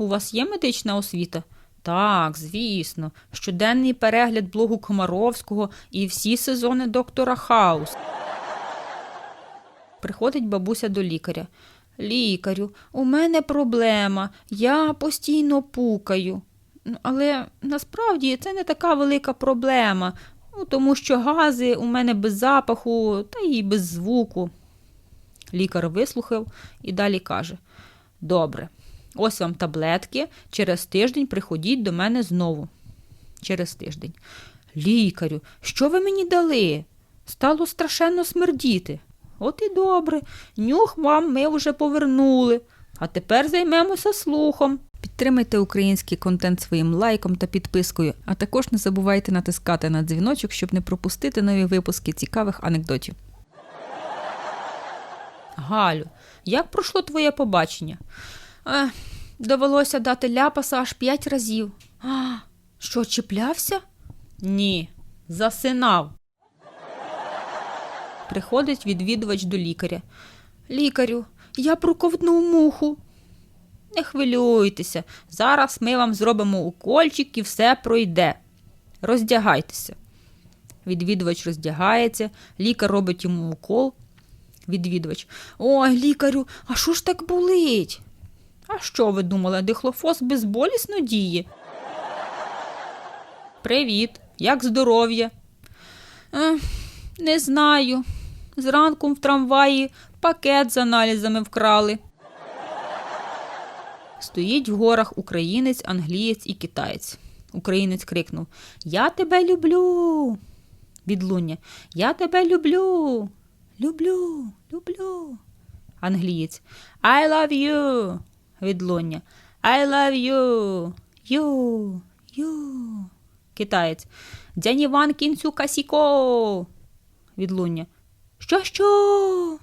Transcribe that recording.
У вас є медична освіта? Так, звісно, щоденний перегляд блогу Комаровського і всі сезони доктора Хаус. Приходить бабуся до лікаря. Лікарю, у мене проблема. Я постійно пукаю. «Ну, Але насправді це не така велика проблема, ну, тому що гази у мене без запаху та й без звуку. Лікар вислухав і далі каже: Добре, ось вам таблетки. Через тиждень приходіть до мене знову. Через тиждень. Лікарю, що ви мені дали? Стало страшенно смердіти. От і добре. Нюх вам ми вже повернули. А тепер займемося слухом. Підтримайте український контент своїм лайком та підпискою, а також не забувайте натискати на дзвіночок, щоб не пропустити нові випуски цікавих анекдотів. Галю, як пройшло твоє побачення? Ех, довелося дати ляпаса аж п'ять разів. А, що, чіплявся? Ні, засинав. Приходить відвідувач до лікаря. Лікарю, я проковтнув муху. Не хвилюйтеся, зараз ми вам зробимо укольчик і все пройде. Роздягайтеся. Відвідувач роздягається, лікар робить йому укол. Відвідувач. Ой, лікарю, а що ж так болить? А що ви думали, дихлофос безболісно діє? Привіт, як здоров'я? Е, не знаю. Зранку в трамваї пакет з аналізами вкрали. Стоїть в горах українець, англієць і китаєць. Українець крикнув Я тебе люблю. Відлуння. Я тебе люблю. Люблю, люблю. Англієць. I love you. Відлуння. I love you. You. You. Китаєць. Дзянь Іван кінцю касіко. Відлуння. Що що?